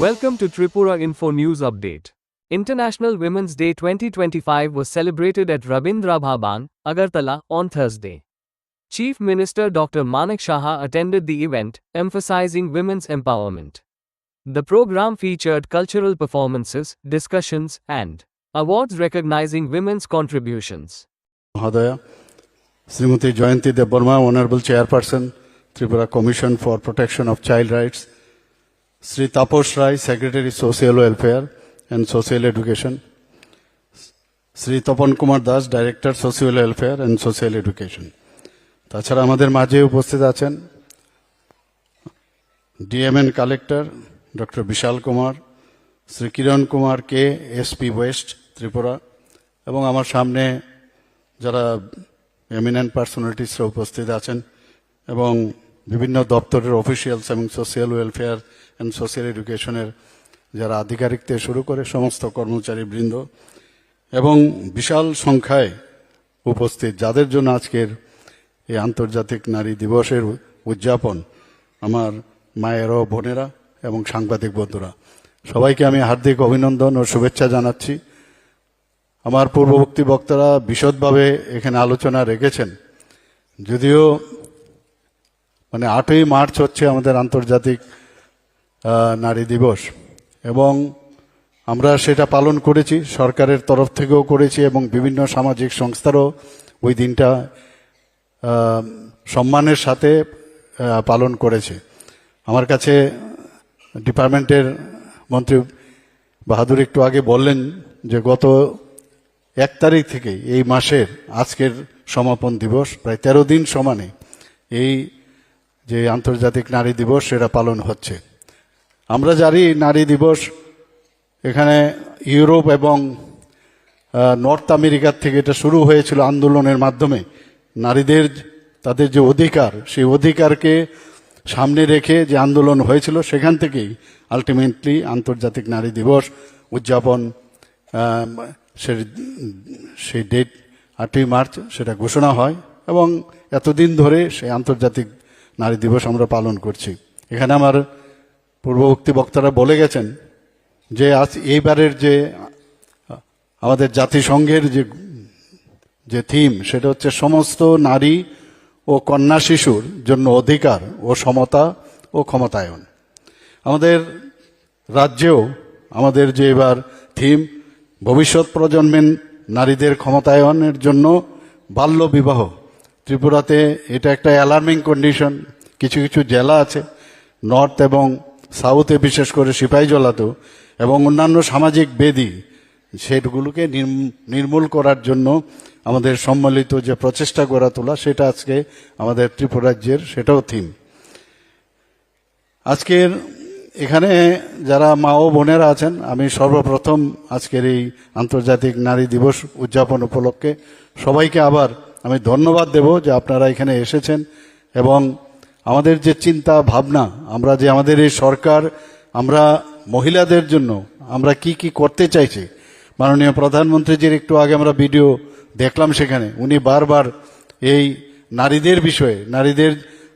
Welcome to Tripura Info News Update. International Women's Day 2025 was celebrated at Rabindra Bhaban, Agartala, on Thursday. Chief Minister Dr. Manik Shaha attended the event, emphasizing women's empowerment. The program featured cultural performances, discussions, and awards recognizing women's contributions. Mahodaya, Srimati Jayanti De Burma, Honorable Chairperson, Tripura Commission for Protection of Child Rights, Shri Tapas Roy secretary social welfare and social education Shri Tapan Kumar Das director social welfare and social education তাছাড়া আমাদের মাঝে উপস্থিত আছেন DM and collector doctor Bishal Kumar Shri Kiran Kumar K SP West Tripura এবং আমার সামনে যারা eminent পার্সোনালিটিসরা উপস্থিত আছেন এবং বিভিন্ন দপ্তরের অফিসিয়ালস এবং সোশিয়াল ওয়েলফেয়ার অ্যান্ড সোশিয়াল এডুকেশনের যারা আধিকারিক থেকে শুরু করে সমস্ত কর্মচারী বৃন্দ এবং বিশাল সংখ্যায় উপস্থিত, যাদের জন্য আজকের এই আন্তর্জাতিক নারী দিবসের উদযাপন আমার মায়েরা ও বোনেরা এবং সাংবাদিক বন্ধুরা। সবাইকে আমি হার্দিক অভিনন্দন ও শুভেচ্ছা জানাচ্ছি। আমার পূর্ববর্তী বক্তারা বিশদভাবে এখানে আলোচনা রেখেছেন। যদিও মানে আটই মার্চ হচ্ছে আমাদের আন্তর্জাতিক নারী দিবস। এবং আমরা সেটা পালন করেছি, সরকারের তরফ থেকেও করেছি এবং বিভিন্ন সামাজিক সংস্থারও ওই দিনটা সম্মানের সাথে পালন করেছে। আমার কাছে ডিপার্টমেন্টের মন্ত্রী বাহাদুর একটু আগে বললেন যে গত এক তারিখ থেকে এই মাসের আজকের সমাপন দিবস, প্রায় তেরো দিন সমানে এই যে আন্তর্জাতিক নারী দিবস, সেটা পালন হচ্ছে। আমরা জানি নারী দিবস এখানে ইউরোপ এবং নর্থ আমেরিকার থেকে এটা শুরু হয়েছিল আন্দোলনের মাধ্যমে। নারীদের তাদের যে অধিকার, সেই অধিকারকে সামনে রেখে যে আন্দোলন হয়েছিল, সেখান থেকেই আলটিমেটলি আন্তর্জাতিক নারী দিবস উদযাপন সে, সেই ডেট আটই মার্চ সেটা ঘোষণা হয় এবং এতদিন ধরে সেই আন্তর্জাতিক নারী দিবস আমরা পালন করছি। এখানে আমার পূর্ববর্তী বক্তারা বলে গেছেন যে আজ এইবারের যে, আমাদের জাতিসংঘের যে যে থিম, সেটা হচ্ছে সমস্ত নারী ও কন্যা শিশুর জন্য অধিকার ও সমতা ও ক্ষমতায়ন। আমাদের রাজ্যেও আমাদের যে এবার থিম, ভবিষ্যৎ প্রজন্মের নারীদের ক্ষমতায়নের জন্য বাল্য বিবাহ। ত্রিপুরাতে এটা একটা অ্যালার্মিং কন্ডিশন কিছু কিছু জেলা আছে নর্থ এবং সাউথে, বিশেষ করে সিপাহীজলাতেও এবং অন্যান্য সামাজিক বেদি, সেগুলোকে নির্ম- নির্মূল করার জন্য আমাদের সম্মিলিত যে প্রচেষ্টা গড়া তোলা, সেটা আজকে আমাদের ত্রিপুরা রাজ্যের, সেটাও থিম আজকের এখানে যারা মা ও বোনেরা আছেন, আমি সর্বপ্রথম আজকের এই আন্তর্জাতিক নারী দিবস উদযাপন উপলক্ষে সবাইকে আবার আমি ধন্যবাদ দেব যে আপনারা এখানে এসেছেন এবং আমাদের যে চিন্তা, ভাবনা, আমরা যে আমাদের এই সরকার, আমরা মহিলাদের জন্য আমরা কি কি করতে চাইছি? মাননীয় প্রধানমন্ত্রীজির একটু আগে আমরা ভিডিও দেখলাম সেখানে। উনি বারবার এই নারীদের বিষয়ে, নারীদের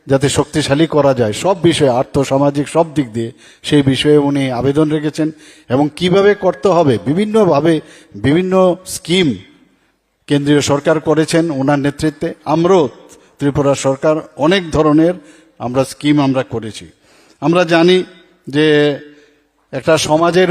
যাতে শক্তিশালী করা যায়, সব বিষয়ে আর্থসামাজিক সব দিক দিয়ে সেই বিষয়ে উনি আবেদন রেখেছেন এবং কীভাবে করতে হবে, বিভিন্নভাবে বিভিন্ন স্কিম কেন্দ্রীয় সরকার করেছেন ওনার নেতৃত্বে। আমরাও ত্রিপুরা সরকার অনেক ধরনের আমরা স্কিম আমরা করেছি। আমরা জানি যে একটা সমাজের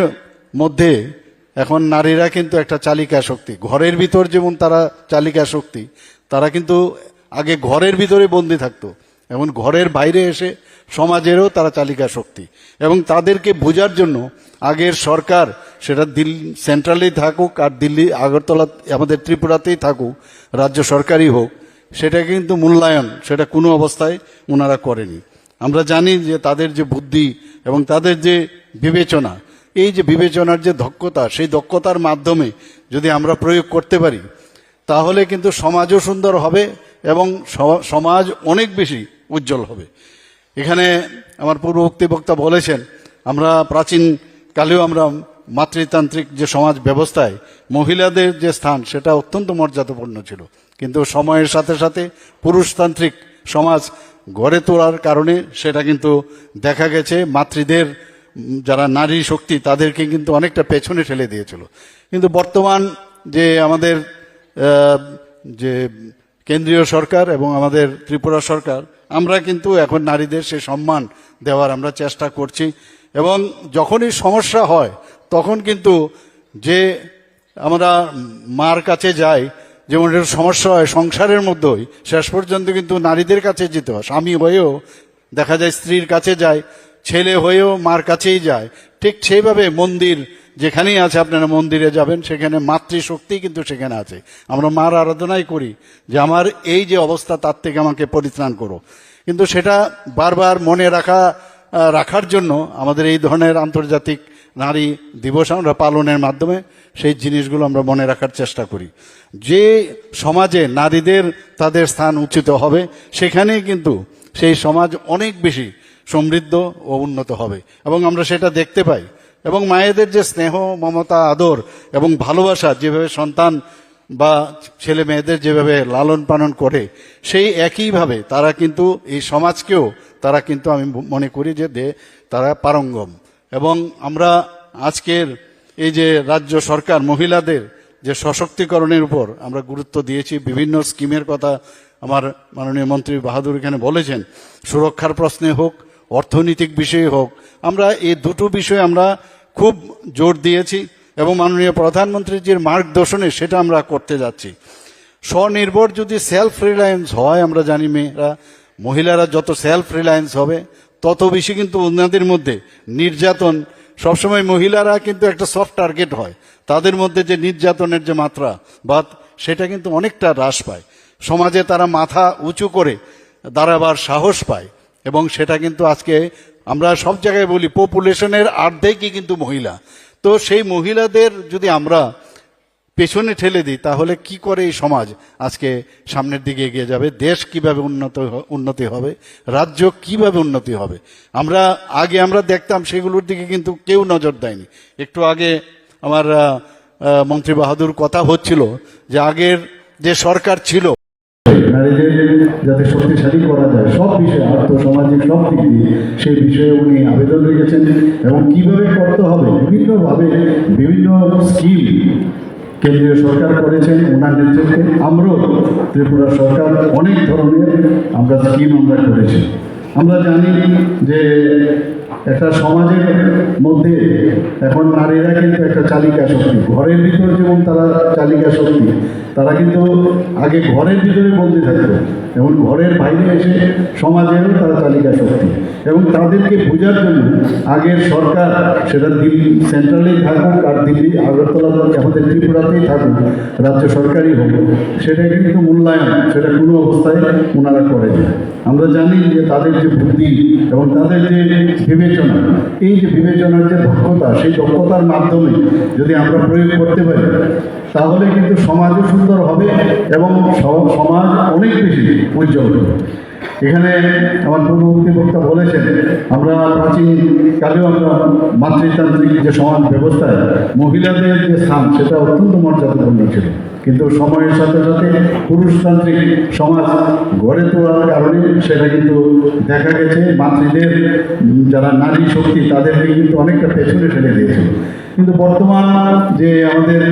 মধ্যে এখন নারীরা কিন্তু একটা চালিকা শক্তি। ঘরের ভিতর যেমন তারা চালিকা শক্তি, তারা কিন্তু আগে ঘরের ভিতরে বন্দি থাকতো। এবং ঘরের বাইরে এসে সমাজেরও তারা চালিকা শক্তি। এবং তাদেরকে বোঝার জন্য আগের সরকার সেটা দিল্লি সেন্ট্রালেই থাকুক আর দিল্লি, আগরতলা, আমাদের ত্রিপুরাতেই থাকুক, রাজ্য সরকারই হোক সেটা কিন্তু মূল্যায়ন, সেটা কোনো অবস্থায় ওনারা করেনি। আমরা জানি যে তাদের যে বুদ্ধি এবং তাদের যে বিবেচনা, এই যে বিবেচনার যে দক্ষতা, সেই দক্ষতার মাধ্যমে যদি আমরা প্রয়োগ করতে পারি, তাহলে কিন্তু সমাজও সুন্দর হবে এবং সমাজ অনেক বেশি উজ্জ্বল হবে। এখানে আমার পূর্ববর্তী বক্তা বলেছেন, আমরা প্রাচীন কালেও আমরা মাতৃতান্ত্রিক যে সমাজ ব্যবস্থায় মহিলাদের যে স্থান, সেটা অত্যন্ত মর্যাদাপূর্ণ ছিল। কিন্তু সময়ের সাথে সাথে পুরুষতান্ত্রিক সমাজ গড়ে তোলার কারণে সেটা কিন্তু দেখা গেছে। মাতৃদের যারা নারী শক্তি, তাদেরকে কিন্তু অনেকটা পেছনে ঠেলে দিয়েছিল। কিন্তু বর্তমান যে আমাদের যে কেন্দ্রীয় সরকার এবং আমাদের ত্রিপুরা সরকার, আমরা কিন্তু এখন নারীদের সে সম্মান দেওয়ার আমরা চেষ্টা করছি এবং যখনই সমস্যা হয়, তখন কিন্তু যে আমরা মার কাছে যাই যেমন একটা সমস্যা হয়, সংসারের মধ্যেই। শেষ পর্যন্ত কিন্তু নারীদের কাছে যেতে হয়। স্বামী হয়েও দেখা যায় স্ত্রীর কাছে যায়, ছেলে হয়েও মার কাছেই যায়। ঠিক সেইভাবে মন্দির যেখানেই আছে আপনারা মন্দিরে যাবেন, সেখানে মাতৃশক্তি কিন্তু সেখানে আছে। আমরা মার আরাধনাই করি যে আমার এই যে অবস্থা, তার থেকে আমাকে পরিত্রাণ করো। কিন্তু সেটা বারবার মনে রাখা রাখার জন্য আমাদের এই ধরনের আন্তর্জাতিক নারী দিবস আমরা পালনের মাধ্যমে সেই জিনিসগুলো আমরা মনে রাখার চেষ্টা করি। যে সমাজে নারীদের তাদের স্থান উচিত হবে, সেখানেই কিন্তু সেই সমাজ অনেক বেশি সমৃদ্ধ ও উন্নত হবে এবং আমরা সেটা দেখতে পাই। এবং মায়েদের যে স্নেহ, মমতা, আদর এবং ভালোবাসা, যেভাবে সন্তান বা ছেলে মেয়েদের যেভাবে লালন পালন করে, সেই একইভাবে তারা কিন্তু এই সমাজকেও, তারা কিন্তু আমি মনে করি যে তারা পারঙ্গম। এবং আমরা আজকের এই যে রাজ্য সরকার, মহিলাদের যে সশক্তিকরণের উপর আমরা গুরুত্ব দিয়েছি, বিভিন্ন স্কিমের কথা আমার মাননীয় মন্ত্রী বাহাদুর এখানে বলেছেন। সুরক্ষার প্রশ্নে হোক, অর্থনৈতিক বিষয়ে হোক, আমরা এই দুটো বিষয়ে আমরা খুব জোর দিয়েছি এবং মাননীয় প্রধানমন্ত্রীর যে মার্গদর্শনে সেটা আমরা করতে যাচ্ছি। স্বনির্ভর যদি সেলফ রিলায়েন্স হয়, আমরা জানি মেয়েরা, মহিলারা যত সেলফ রিলায়েন্স হবে তত বেশি কিন্তু ওনাদের মধ্যে। নির্যাতন, সবসময় মহিলারা কিন্তু একটা সফট টার্গেট হয়। তাদের মধ্যে যে নির্যাতনের যে মাত্রা বা সেটা কিন্তু অনেকটা হ্রাস পায়। সমাজে তারা মাথা উঁচু করে দাঁড়াবার সাহস পায় এবং সেটা কিন্তু আজকে আমরা সব জায়গায় বলি পপুলেশনের অর্ধেকই কিন্তু মহিলা। তো সেই মহিলাদের যদি আমরা পেছনে ঠেলে দিই, তাহলে কি করে এই সমাজ আজকে সামনের দিকে এগিয়ে যাবে? দেশ কীভাবে উন্নত উন্নতি হবে? রাজ্য কীভাবে উন্নতি হবে? আমরা, আগে আমরা দেখতাম সেগুলোর দিকে কিন্তু কেউ নজর দেয়নি। একটু আগে আমার মন্ত্রী বাহাদুর কথা হচ্ছিল যে আগের যে সরকার ছিল, যাতে শক্তিশালী করা যায়, সব বিষয়ে আর্থসামাজিক সব দিক দিয়ে সেই বিষয়ে উনি আবেদন রেখেছেন এবং কীভাবে করতে হবে, বিভিন্নভাবে বিভিন্ন স্কিম কেন্দ্রীয় সরকার করেছেন, ওনার নেতৃত্বে আমরাও ত্রিপুরা সরকার, অনেক ধরনের আমরা স্কিম আমরা করেছি। আমরা জানি যে একটা সমাজের মধ্যে এখন নারীরা কিন্তু একটা চালিকা শক্তি, ঘরের ভিতর যেমন তারা চালিকা শক্তি তারা কিন্তু আগে ঘরের ভিতরে বন্দি থাকতো। এবং ঘরের বাইরে এসে সমাজেরও তারা চালিকা শক্তি। এবং তাদেরকে বোঝার জন্য আগের সরকার সেটা দিল্লি সেন্ট্রালেই থাকুক আর দিল্লি আগরতলা আমাদের ত্রিপুরাতেই থাকুক, রাজ্য সরকারই হোক, সেটা কিন্তু মূল্যায়ন, সেটা কোনো অবস্থায় ওনারা করেন। আমরা জানি যে তাদের যে বুদ্ধি এবং তাদের যে বিবেচনা, এই যে বিবেচনার যে দক্ষতা, সেই দক্ষতার মাধ্যমে যদি আমরা প্রয়োগ করতে পারি, তাহলে কিন্তু সমাজও সুন্দর হবে এবং সমাজ অনেক বেশি উজ্জ্বল হবে। এখানে আমার পূর্ববর্তী বক্তা বলেছেন, আমরা প্রাচীন কালেও আমরা মাতৃতান্ত্রিক যে সমাজ ব্যবস্থায় মহিলাদের যে স্থান, সেটা অত্যন্ত মর্যাদাপূর্ণ ছিল। কিন্তু সময়ের সাথে সাথে পুরুষতান্ত্রিক সমাজ গড়ে তোলার কারণে সেটা কিন্তু দেখা গেছে। মাতৃদের, যারা নারী শক্তি, তাদেরকে কিন্তু অনেকটা পেছনে ফেলে দিয়েছে কিন্তু বর্তমান যে আমাদের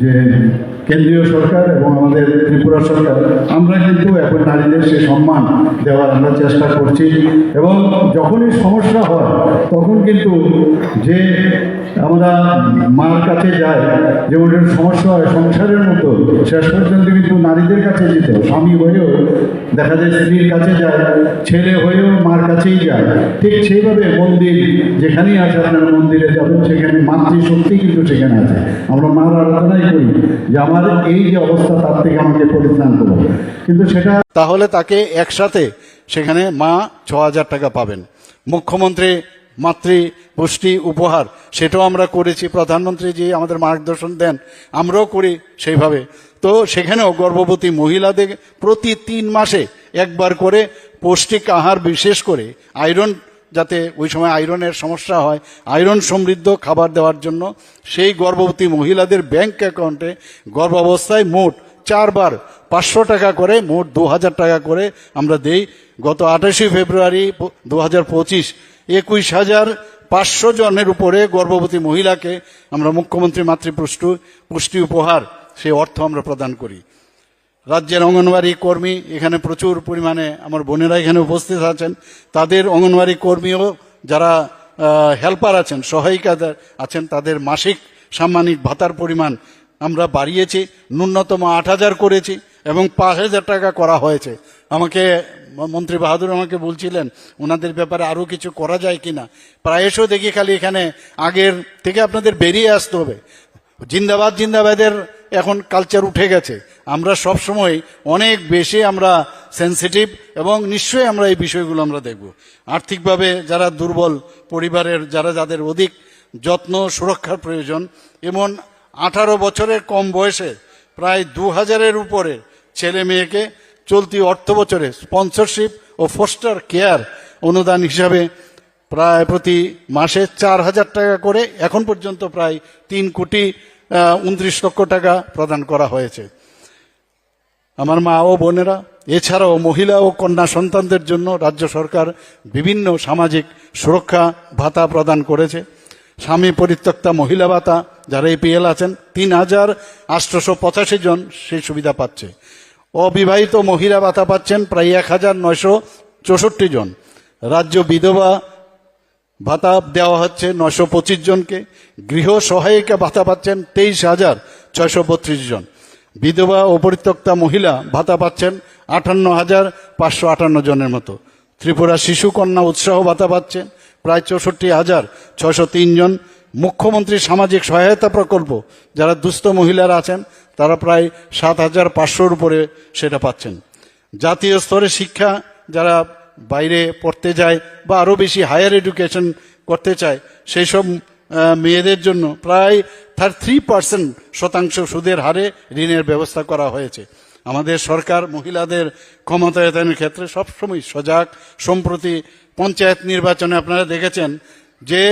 যে কেন্দ্রীয় সরকার এবং আমাদের ত্রিপুরা সরকার, আমরা কিন্তু এখন নারীদের সে সম্মান দেওয়ার আমরা চেষ্টা করছি। এবং যখনই সমস্যা হয়, তখন কিন্তু যে আমরা মার কাছে যাই যেমন একটা সমস্যা হয়, সংসারের মতো। শেষ পর্যন্ত কিন্তু নারীদের কাছে যেত স্বামী হয়েও দেখা যায় স্ত্রীর কাছে যায়, ছেলে হয়েও মার কাছেই যায়। ঠিক সেইভাবে মন্দির যেখানেই আছে আপনারা মন্দিরে যাবেন সেখানে মাতৃশক্তি কিন্তু সেখানে আছে। আমরা মার আরাধনাই করি। যে আমার এই যে অবস্থা, তার থেকে আমাকে পরিত্রাণ করো। কিন্তু সেটা তাহলে তাকে একসাথে সেখানে মা ছ হাজার টাকা পাবেন। মুখ্যমন্ত্রী মাতৃ পুষ্টি উপহার। সেটাও আমরা করেছি। প্রধানমন্ত্রী যে আমাদের মার্গদর্শন দেন। আমরাও করি সেইভাবে। তো সেখানেও গর্ভবতী মহিলাদের প্রতি তিন মাসে একবার করে পৌষ্টিক আহার বিশেষ করে আয়রন, যাতে ওই সময় আয়রনের সমস্যা হয়, আয়রন সমৃদ্ধ খাবার দেওয়ার জন্য সেই গর্ভবতী মহিলাদের ব্যাংক অ্যাকাউন্টে গর্ভাবস্থায় মোট চারবার পাঁচশো টাকা করে, মোট দু হাজার টাকা করে আমরা দেই। গত আঠাশে ফেব্রুয়ারি দু হাজার পঁচিশ একুশ হাজার পাঁচশো জনের উপরে গর্ভবতী মহিলাকে আমরা মুখ্যমন্ত্রী মাতৃপুষ্টি পুষ্টি উপহার, সেই অর্থ আমরা প্রদান করি। রাজ্যের অঙ্গনওয়াড়ি কর্মী, এখানে প্রচুর পরিমাণে আমার বোনেরা এখানে উপস্থিত আছেন। তাদের অঙ্গনওয়াড়ি কর্মীও যারা হেল্পার আছেন সহায়িকা আছেন, তাদের মাসিক সাম্মানিক ভাতার পরিমাণ আমরা বাড়িয়েছি, ন্যূনতম আট হাজার করেছি এবং পাঁচ হাজার টাকা করা হয়েছে। আমাকে মন্ত্রী বাহাদুর আমাকে বলছিলেন, ওনাদের ব্যাপারে আরও কিছু করা যায় কি কিনা? প্রায়শই দেখি খালি এখানে আগের থেকে আপনাদের বেরিয়ে আসতে হবে। জিন্দাবাদ, জিন্দাবাদের এখন কালচার উঠে গেছে। আমরা সব সময় অনেক বেশি আমরা সেন্সিটিভ এবং নিশ্চয়ই আমরা এই বিষয়গুলো আমরা দেখব। আর্থিকভাবে যারা দুর্বল, পরিবারের যারা, যাদের অধিক যত্ন, সুরক্ষার প্রয়োজন, এমন আঠারো বছরের কম বয়সে প্রায় দু হাজারের উপরে ছেলে মেয়েকে চলতি অর্থ বছরে স্পন্সরশিপ ও ফোস্টার কেয়ার অনুদান হিসাবে প্রায় প্রতি মাসে চার হাজার টাকা করে এখন পর্যন্ত প্রায় তিন কোটি উনত্রিশ লক্ষ টাকা প্রদান করা হয়েছে। আমার মা ও বোনেরা, এছাড়াও মহিলা ও কন্যা সন্তানদের জন্য রাজ্য সরকার বিভিন্ন সামাজিক সুরক্ষা ভাতা প্রদান করেছে। স্বামী পরিত্যক্তা মহিলা ভাতা, যারা এপিএল আছেন, তিন হাজার আটশোশো পঁচাশি জন সেই সুবিধা পাচ্ছে। অবিবাহিত মহিলা ভাতা পাচ্ছেন প্রায় এক হাজার নয়শো চৌষট্টি জন। রাজ্য বিধবা ভাতা দেওয়া হচ্ছে নশো পঁচিশ জনকে। গৃহ সহায়িকা ভাতা পাচ্ছেন তেইশ হাজার ছয়শো বত্রিশ জন। বিধবা ও পরিত্যক্তা মহিলা ভাতা পাচ্ছেন আটান্ন হাজার পাঁচশো আটান্ন জনের মতো। ত্রিপুরা শিশু কন্যা উৎসাহ ভাতা পাচ্ছেন প্রায় চৌষট্টি হাজার ছয়শো তিন জন। মুখ্যমন্ত্রী সামাজিক সহায়তা প্রকল্প, যারা দুস্থ মহিলারা আছেন, তারা প্রায় সাত হাজার পাঁচশোর উপরে সেটা পাচ্ছেন। জাতীয় স্তরে শিক্ষা যারা বাইরে পড়তে যায় বা আরও বেশি হায়ার এডুকেশন করতে চায় সেই সব মেয়েদের জন্য প্রায় থার্ড থ্রি পার্সেন্ট শতাংশ সুদের হারে ঋণের ব্যবস্থা করা হয়েছে। আমাদের সরকার মহিলাদের ক্ষমতায়নের ক্ষেত্রে সবসময় সজাগ, সম্প্রতি পঞ্চায়েত নির্বাচনে আপনারা দেখেছেন যে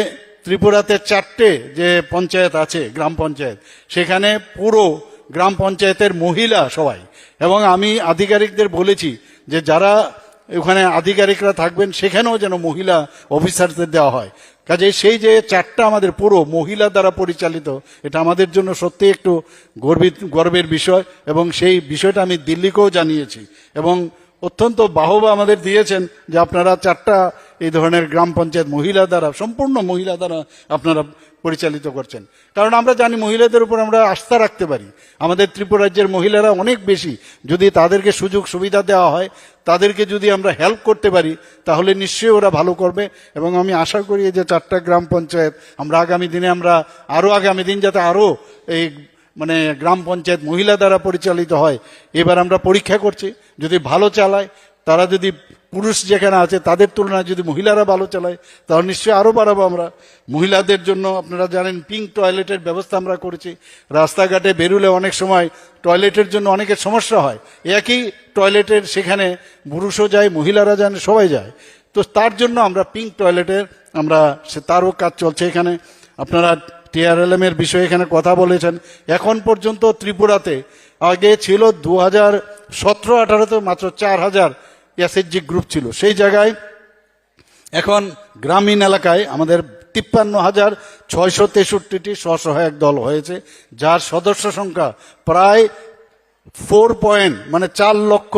ত্রিপুরাতে চারটে যে পঞ্চায়েত আছে, গ্রাম পঞ্চায়েত, সেখানে পুরো গ্রাম পঞ্চায়েতের মহিলা সবাই। এবং আমি আধিকারিকদের বলেছি যে যারা ওখানে আধিকারিকরা থাকবেন, সেখানেও যেন মহিলা অফিসারদের দেওয়া হয়। কাজে সেই যে চারটা আমাদের পুরো মহিলা দ্বারা পরিচালিত, এটা আমাদের জন্য সত্যি একটু গর্বিত, গর্বের বিষয়। এবং সেই বিষয়টা আমি দিল্লিকেও জানিয়েছি। এবং অত্যন্ত বাহবা আমাদের দিয়েছেন যে আপনারা চারটা এই ধরনের গ্রাম পঞ্চায়েত মহিলা দ্বারা, সম্পূর্ণ মহিলা দ্বারা আপনারা পরিচালিত করছেন। কারণ আমরা জানি মহিলাদের উপর আমরা আস্থা রাখতে পারি। আমাদের ত্রিপুরা রাজ্যের মহিলারা অনেক বেশি। যদি তাদেরকে সুযোগ সুবিধা দেওয়া হয়, তাদেরকে যদি আমরা হেল্প করতে পারি, তাহলে নিশ্চয়ই ওরা ভালো করবে। এবং আমি আশা করি যে চারটা গ্রাম পঞ্চায়েত, আমরা আগামী দিনে আমরা আরও আগামী দিন যাতে আরও এই মানে গ্রাম পঞ্চায়েত মহিলা দ্বারা পরিচালিত হয়, এবার আমরা পরীক্ষা করছি। যদি ভালো চালায়, তারা যদি পুরুষ যেখানে আছে, তাদের তুলনায় যদি মহিলারা ভালো চালায়, তাহলে নিশ্চয়ই আরও বাড়াবো আমরা। মহিলাদের জন্য আপনারা জানেন পিঙ্ক টয়লেটের ব্যবস্থা আমরা করেছি। রাস্তাঘাটে বেরুলে অনেক সময় টয়লেটের জন্য অনেকের সমস্যা হয়। একই টয়লেটের সেখানে পুরুষও যায়, মহিলারা যান সবাই যায়। তো তার জন্য আমরা পিঙ্ক টয়লেটের আমরা সে তারও কাজ চলছে এখানে। আপনারা টিআরএলএম এর বিষয়ে এখানে কথা বলেছেন। এখন পর্যন্ত ত্রিপুরাতে, আগে ছিল দু হাজার সতেরো আঠারোতে মাত্র চার হাজার এসএইচজি গ্রুপ ছিল, সেই জায়গায় এখন গ্রামীণ এলাকায় আমাদের তিপ্পান্ন হাজার ছয়শো তেষট্টিটি স্বসহায়ক দল হয়েছে, যার সদস্য সংখ্যা প্রায় ফোর পয়েন্ট মানে চার লক্ষ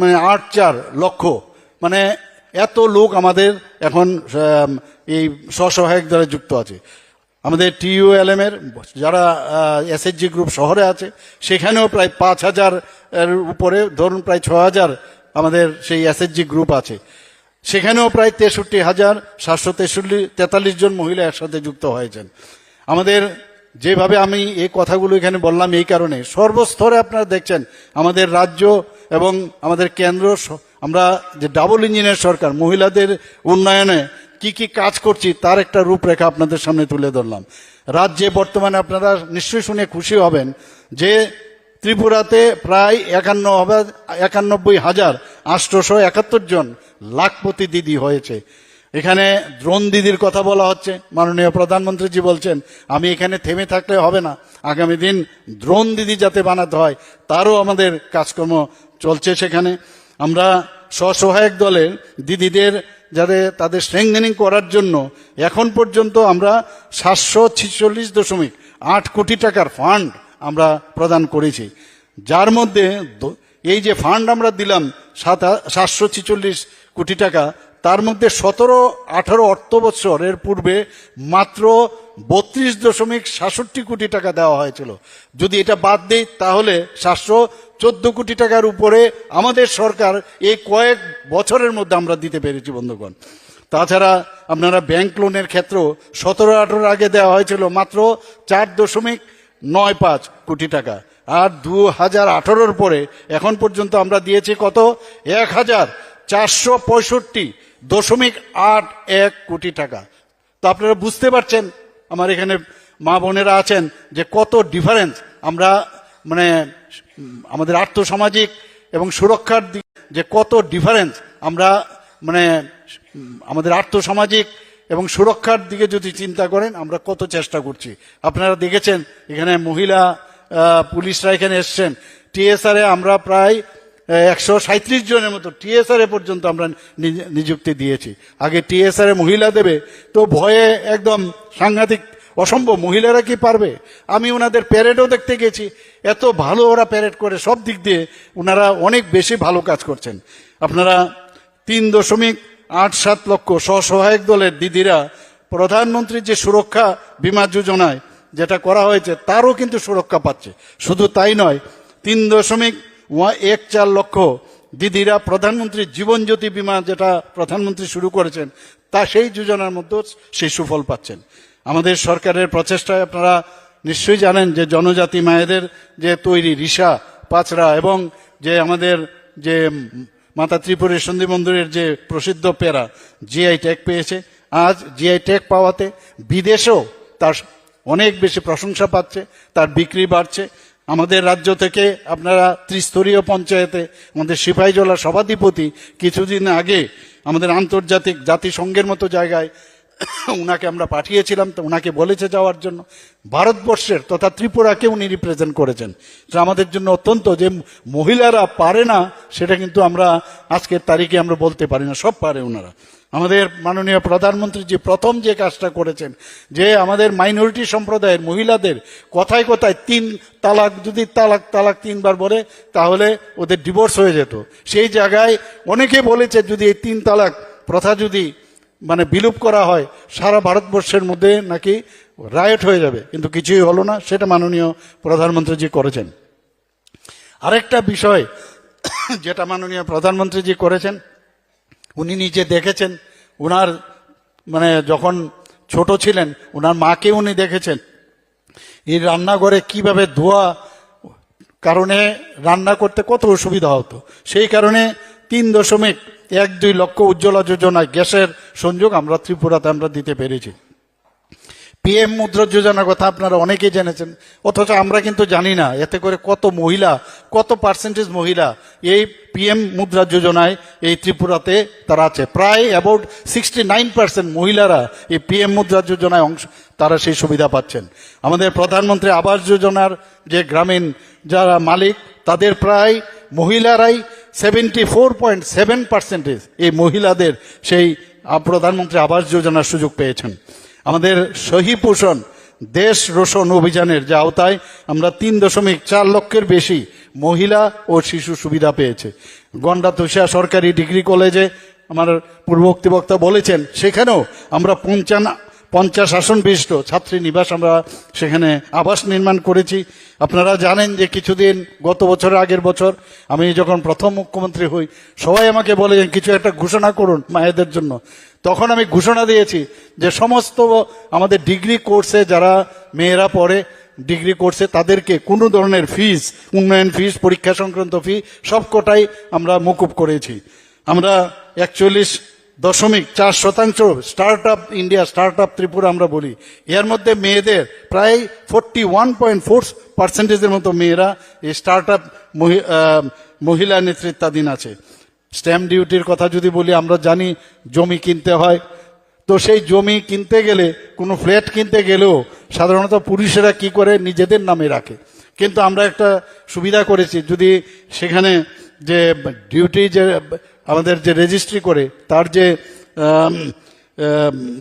মানে আট চার লক্ষ। মানে এত লোক আমাদের এখন এই স্বসহায়ক দলে যুক্ত আছে। আমাদের টিইউএলএম এর যারা এসএইচজি গ্রুপ শহরে আছে, সেখানেও প্রায় পাঁচ হাজার উপরে, ধরুন প্রায় ছ হাজার আমাদের সেই এসএইচজি গ্রুপ আছে। সেখানেও প্রায় তেষট্টি হাজার সাতশো তেষট্টি, তেতাল্লিশ জন মহিলা একসাথে যুক্ত হয়েছেন। আমাদের যেভাবে আমি এই কথাগুলো এখানে বললাম এই কারণে, সর্বস্তরে আপনারা দেখছেন, আমাদের রাজ্য এবং আমাদের কেন্দ্র আমরা যে ডাবল ইঞ্জিনের সরকার, মহিলাদের উন্নয়নে কি কি কাজ করছি তার একটা রূপরেখা আপনাদের সামনে তুলে ধরলাম। রাজ্যে বর্তমানে আপনারা নিশ্চয়ই শুনে খুশি হবেন যে ত্রিপুরাতে প্রায় একান্ন একানব্বই হাজার আটশোশো একাত্তর জন লাখপতি দিদি হয়েছে। এখানে দ্রোণ দিদির কথা বলা হচ্ছে। মাননীয় প্রধানমন্ত্রীজি বলছেন, আমি এখানে থেমে থাকলে হবে না। আগামী দিন দ্রোণ দিদি যাতে বানাতে হয়, তারও আমাদের কাজকর্ম চলছে সেখানে। আমরা স্বসহায়ক দলের দিদিদের যাতে তাদের স্ট্রেংথেনিং করার জন্য এখন পর্যন্ত আমরা সাতশো ছিচল্লিশ দশমিক আট কোটি টাকার ফান্ড আমরা প্রদান করেছি। যার মধ্যে এই যে ফান্ড আমরা দিলাম সাত, সাতশো ছিচল্লিশ কোটি টাকা, তার মধ্যে সতেরো, আঠারো অর্থ বৎসরের পূর্বে মাত্র বত্রিশ দশমিক সাতষট্টি কোটি টাকা দেওয়া হয়েছিল। যদি এটা বাদ দেই, তাহলে সাতশো চোদ্দ কোটি টাকার উপরে আমাদের সরকার এই কয়েক বছরের মধ্যে আমরা দিতে পেরেছি, বন্ধুগণ। তাছাড়া আপনারা ব্যাংক লোনের ক্ষেত্রেও সতেরো আঠারো আগে দেওয়া হয়েছিল মাত্র চার দশমিক নয় পাঁচ কোটি টাকা। আর দু হাজার আঠারোর পরে এখন পর্যন্ত আমরা দিয়েছি কত? এক হাজার চারশো পঁয়ষট্টি দশমিক আট এক কোটি টাকা। তো আপনারা বুঝতে পারছেন, আমার এখানে মা বোনেরা আছেন, যে কত ডিফারেন্স আমরা মানে আমাদের আর্থসামাজিক এবং সুরক্ষার দিক, যে কত ডিফারেন্স আমরা মানে আমাদের আর্থসামাজিক এবং সুরক্ষার দিকে যদি চিন্তা করেন, আমরা কত চেষ্টা করছি। আপনারা দেখেছেন, এখানে মহিলা পুলিশরা এখানে এসছেন। টিএসআর আমরা প্রায় একশো সাঁত্রিশ জনের মতো টিএসআর পর্যন্ত আমরা নিয- নিযুক্তি দিয়েছি। আগে টিএসআর মহিলা দেবে, তো ভয়ে একদম সাংঘাতিক অসম্ভব। মহিলারা কি পারবে? আমি ওনাদের প্যারেডও দেখতে গেছি। এত ভালো ওরা প্যারেড করে, সব দিক দিয়ে ওনারা অনেক বেশি ভালো কাজ করছেন। আপনারা তিন দশমিক আট সাত লক্ষ স্বসহায়ক দলের দিদিরা প্রধানমন্ত্রীর যে সুরক্ষা বীমা যোজনায় যেটা করা হয়েছে, তারও কিন্তু সুরক্ষা পাচ্ছে। শুধু তাই নয়, তিন দশমিক এক চার লক্ষ দিদিরা প্রধানমন্ত্রী জীবন জ্যোতি বীমা যেটা প্রধানমন্ত্রী শুরু করেছেন, তা সেই যোজনার মধ্যে সেই সুফল পাচ্ছেন। আমাদের সরকারের প্রচেষ্টায় আপনারা নিশ্চয়ই জানেন যে জনজাতি মায়েদের যে তৈরি রিসা পাচড়া এবং যে আমাদের যে মাতা ত্রিপুরের সন্ধি মন্দিরের যে প্রসিদ্ধ পেরা জিআই ট্যাগ পেয়েছে। আজ জিআই ট্যাগ পাওয়াতে বিদেশেও তার অনেক বেশি প্রশংসা পাচ্ছে, তার বিক্রি বাড়ছে। আমাদের রাজ্য থেকে আপনারা ত্রিস্তরীয় পঞ্চায়েতে আমাদের সিপাহীজলা সভাধিপতি কিছুদিন আগে আমাদের আন্তর্জাতিক জাতিসংঘের মতো জায়গায় উনাকে আমরা পাঠিয়েছিলাম তো উনাকে বলেছে যাওয়ার জন্য। ভারতবর্ষের তথা ত্রিপুরাকে উনি রিপ্রেজেন্ট করেছেন। তো আমাদের জন্য অত্যন্ত যে মহিলারা পারে না, সেটা কিন্তু আমরা আজকের তারিখে আমরা বলতে পারি না, সব পারে ওনারা আমাদের মাননীয় প্রধানমন্ত্রী যে প্রথম যে কাজটা করেছেন, যে আমাদের মাইনরিটি সম্প্রদায়ের মহিলাদের কথায় কথায় তিন তালাক, যদি তালাক তালাক তিনবার বলে, তাহলে ওদের ডিভোর্স হয়ে যেত। সেই জায়গায় অনেকে বলেছে যদি এই তিন তালাক প্রথা যদি মানে বিলুপ করা হয়, সারা ভারতবর্ষের মধ্যে নাকি রায়ট হয়ে যাবে। কিন্তু কিছুই হলো না, সেটা মাননীয় প্রধানমন্ত্রীজি করেছেন। আরেকটা বিষয় যেটা মাননীয় প্রধানমন্ত্রীজি করেছেন, উনি নিজে দেখেছেন ওনার মানে যখন ছোট ছিলেন ওনার মাকে উনি দেখেছেন। এই রান্নাঘরে কীভাবে ধোয়া কারণে রান্না করতে কত অসুবিধা হতো। সেই কারণে তিন দশমিক এক দুই লক্ষ উজ্জ্বলা যোজনায় গ্যাসের সংযোগ আমরা ত্রিপুরাতে আমরা দিতে পেরেছি। পিএম মুদ্রা যোজনার কথা আপনারা অনেকেই জেনেছেন, অথচ আমরা কিন্তু জানি না এতে করে কত মহিলা, কত পার্সেন্টেজ মহিলা এই পিএম মুদ্রা যোজনায় এই ত্রিপুরাতে তারা আছে। প্রায় অ্যাবাউট সিক্সটি নাইন পার্সেন্ট মহিলারা এই পিএম মুদ্রা যোজনায় অংশ, তারা সেই সুবিধা পাচ্ছেন। আমাদের প্রধানমন্ত্রী আবাস যোজনার যে গ্রামীণ যারা মালিক, তাদের প্রায় মহিলারাই seventy four point seven percentage এই মহিলাদের সেই প্রধানমন্ত্রী আবাস যোজনার সুযোগ পেয়েছেন। আমাদের সহি পোষণ দেশ রোশন অভিযানের যে আওতায় আমরা তিন দশমিক চার লক্ষের বেশি মহিলা ও শিশু সুবিধা পেয়েছে। গন্ডা তুষা সরকারি ডিগ্রি কলেজে আমার পূর্ববর্তী বক্তা বলেছেন, সেখানেও আমরা পঞ্চান্ন পঞ্চাশ আসন বিশিষ্ট ছাত্রী নিবাস আমরা সেখানে আবাস নির্মাণ করেছি। আপনারা জানেন যে কিছুদিন, গত বছর আগের বছর, আমি যখন প্রথম মুখ্যমন্ত্রী হই, সবাই আমাকে বলে কিছু একটা ঘোষণা করুন মায়েদের জন্য। তখন আমি ঘোষণা দিয়েছি যে সমস্ত আমাদের ডিগ্রি কোর্সে যারা মেয়েরা পড়ে, ডিগ্রি কোর্সে তাদেরকে কোনো ধরনের ফিস উন্নয়ন ফিস পরীক্ষা সংক্রান্ত ফি সব সবকটাই আমরা মকুব করেছি। আমরা একচল্লিশ দশমিক চার শতাংশ start up India start up Tripura আমরা বলি। এর মধ্যে মেয়েদের প্রায় ফোরটি ওয়ান পয়েন্ট ফোর পার্সেন্টেজের মতো মেয়েরা এই স্টার্ট আপ মহিলা নেতৃত্বাধীন আছে। স্ট্যাম্প ডিউটির কথা যদি বলি, আমরা জানি জমি কিনতে হয়। তো সেই জমি কিনতে গেলে, কোনো ফ্ল্যাট কিনতে গেলেও সাধারণত পুরুষেরা কি করে? নিজেদের নামে রাখে। কিন্তু আমরা একটা সুবিধা করেছি, যদি সেখানে যে ডিউটি যে আমাদের যে রেজিস্ট্রি করে, তার যে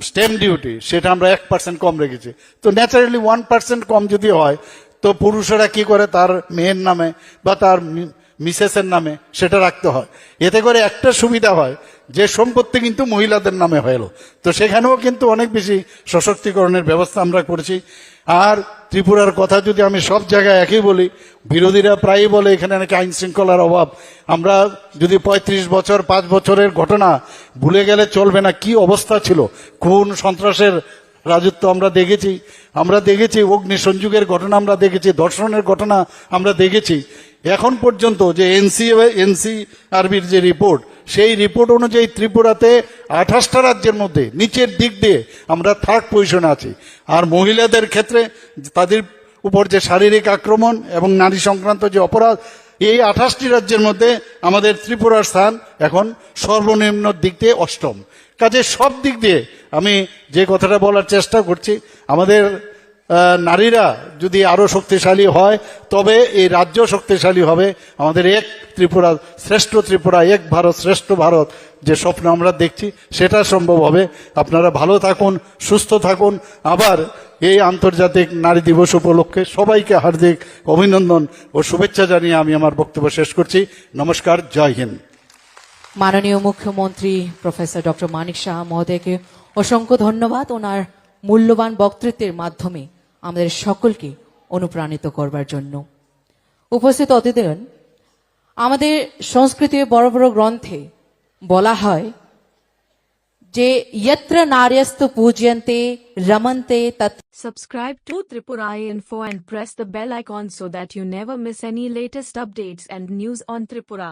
স্টেম ডিউটি সেটা আমরা এক পার্সেন্ট কম রেখেছি। তো ন্যাচারালি ওয়ান পার্সেন্ট কম যদি হয়, তো পুরুষেরা কি করে তার মেয়ের নামে বা তার মিসেসের নামে সেটা রাখতে হয়। এতে করে একটা সুবিধা হয়, যে সম্পত্তি কিন্তু মহিলাদের নামে হলো তো সেখানেও কিন্তু অনেক বেশি সশক্তিকরণের ব্যবস্থা আমরা করেছি। আর ত্রিপুরার কথা যদি আমি সব জায়গায় একই বলি, বিরোধীরা প্রায়ই বলে এখানে নাকি আইন শৃঙ্খলার অভাব। আমরা যদি পঁয়ত্রিশ বছর, পাঁচ বছরের ঘটনা ভুলে গেলে চলবে না, কি অবস্থা ছিল? খুন সন্ত্রাসের রাজত্ব আমরা দেখেছি? আমরা দেখেছি অগ্নি সংযোগের ঘটনা আমরা দেখেছি, ধর্ষণের ঘটনা আমরা দেখেছি। এখন পর্যন্ত যে এনসি এনসিআরবির যে রিপোর্ট সেই রিপোর্ট অনুযায়ী ত্রিপুরাতে আঠাশটা রাজ্যের মধ্যে, নিচের দিক দিয়ে আমরা থার্ড পজিশনে আছি। আর মহিলাদের ক্ষেত্রে তাদের উপর যে শারীরিক আক্রমণ এবং নারী সংক্রান্ত যে অপরাধ, এই আঠাশটি রাজ্যের মধ্যে আমাদের ত্রিপুরার স্থান এখন সর্বনিম্ন দিক দিয়ে অষ্টম। কাজে সব দিক দিয়ে আমি যে কথাটা বলার চেষ্টা করছি, আমাদের নারীরা যদি আরও শক্তিশালী হয়, তবে এই রাজ্য শক্তিশালী হবে। আমাদের এক ত্রিপুরা, শ্রেষ্ঠ ত্রিপুরা, এক ভারত, শ্রেষ্ঠ ভারত, যে স্বপ্ন আমরা দেখছি, সেটা সম্ভব হবে। আপনারা ভালো থাকুন, সুস্থ থাকুন। আবার এই আন্তর্জাতিক নারী দিবস উপলক্ষে সবাইকে হার্দিক অভিনন্দন ও শুভেচ্ছা জানিয়ে আমি আমার বক্তব্য শেষ করছি। নমস্কার, জয় হিন্দ। মাননীয় মুখ্যমন্ত্রী প্রফেসর ডক্টর মানিক সাহা মহোদয়কে অসংখ্য ধন্যবাদ। ওনার মূল্যবান বক্তৃত্বের মাধ্যমে আমাদের সকলকে অনুপ্রাণিত করবার জন্য। উপস্থিত অতিথিগণ, আমাদের সংস্কৃতির বড় বড় গ্রন্থে বলা হয় যে ইয়ত্র নারিয়স্ত পূজয়ন্তে রমন্তে তত subscribe to Tripura info and press the bell icon so that you never miss any latest updates and news on Tripura